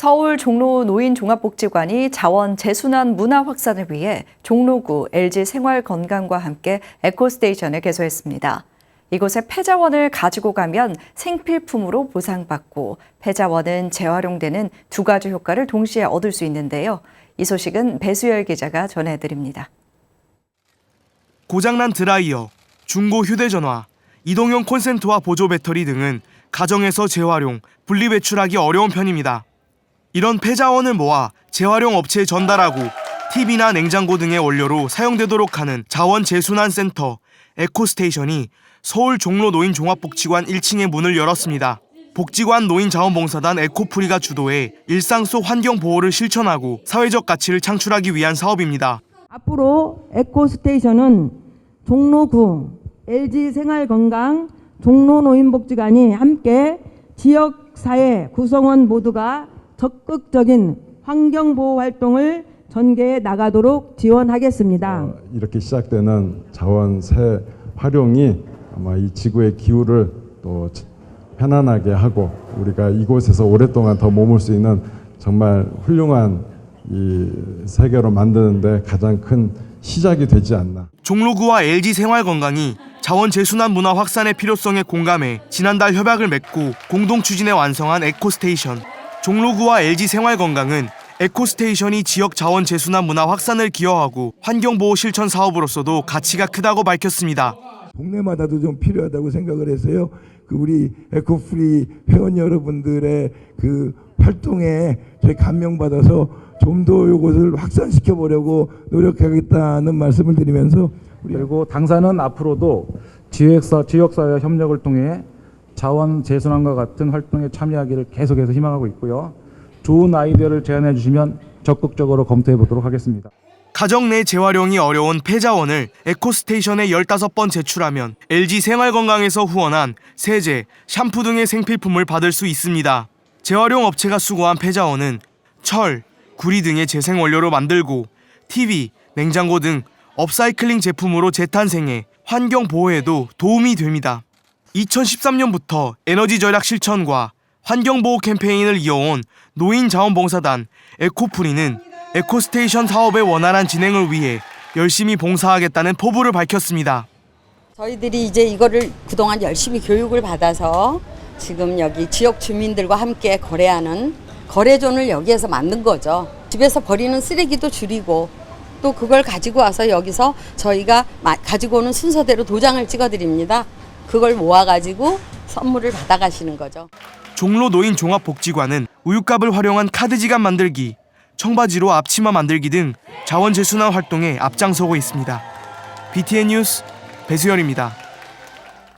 서울 종로 노인 종합복지관이 자원 재순환 문화 확산을 위해 종로구 LG 생활건강과 함께 에코스테이션을 개소했습니다. 이곳에 폐자원을 가지고 가면 생필품으로 보상받고 폐자원은 재활용되는 두 가지 효과를 동시에 얻을 수 있는데요. 이 소식은 배수열 기자가 전해드립니다. 고장난 드라이어, 중고 휴대전화, 이동용 콘센트와 보조 배터리 등은 가정에서 재활용, 분리배출하기 어려운 편입니다. 이런 폐자원을 모아 재활용 업체에 전달하고 TV나 냉장고 등의 원료로 사용되도록 하는 자원 재순환 센터 에코스테이션이 서울 종로 노인 종합복지관 1층에 문을 열었습니다. 복지관 노인자원봉사단 에코프리가 주도해 일상 속 환경 보호를 실천하고 사회적 가치를 창출하기 위한 사업입니다. 앞으로 에코스테이션은 종로구, LG생활건강, 종로노인복지관이 함께 지역사회 구성원 모두가 적극적인 환경보호 활동을 전개해 나가도록 지원하겠습니다. 어, 이렇게 시작되는 자원 새 활용이 아마 이 지구의 기후를 또 편안하게 하고 우리가 이곳에서 오랫동안 더 머물 수 있는 정말 훌륭한 이 세계로 만드는데 가장 큰 시작이 되지 않나. 종로구와 LG 생활건강이 자원 재순환 문화 확산의 필요성에 공감해 지난달 협약을 맺고 공동 추진해 완성한 에코스테이션. 종로구와 LG 생활건강은 에코스테이션이 지역 자원 재순환 문화 확산을 기여하고 환경보호 실천 사업으로서도 가치가 크다고 밝혔습니다. 동네마다도 좀 필요하다고 생각을 해서요. 그 우리 에코프리 회원 여러분들의 그 활동에 저희 감명받아서 좀 더 이것을 확산시켜 보려고 노력하겠다는 말씀을 드리면서 그리고 당사는 앞으로도 지역사, 지역사회 협력을 통해 자원 재순환과 같은 활동에 참여하기를 계속해서 희망하고 있고요. 좋은 아이디어를 제안해 주시면 적극적으로 검토해 보도록 하겠습니다. 가정 내 재활용이 어려운 폐자원을 에코스테이션에 15번 제출하면 LG 생활건강에서 후원한 세제, 샴푸 등의 생필품을 받을 수 있습니다. 재활용 업체가 수거한 폐자원은 철, 구리 등의 재생 원료로 만들고 TV, 냉장고 등 업사이클링 제품으로 재탄생해 환경 보호에도 도움이 됩니다. 2013년부터 에너지 절약 실천과 환경 보호 캠페인을 이어온 노인자원봉사단 에코프리는 에코스테이션 사업의 원활한 진행을 위해 열심히 봉사하겠다는 포부를 밝혔습니다. 저희들이 이제 이거를 그동안 열심히 교육을 받아서 지금 여기 지역 주민들과 함께 거래하는 거래존을 여기에서 만든 거죠. 집에서 버리는 쓰레기도 줄이고 또 그걸 가지고 와서 여기서 저희가 마- 가지고 오는 순서대로 도장을 찍어 드립니다. 그걸 모아 가지고 선물을 받아 가시는 거죠. 종로 노인 종합복지관은 우유값을 활용한 카드 지갑 만들기, 청바지로 앞치마 만들기 등 자원 재순환 활동에 앞장서고 있습니다. BTN 뉴스 배수열입니다.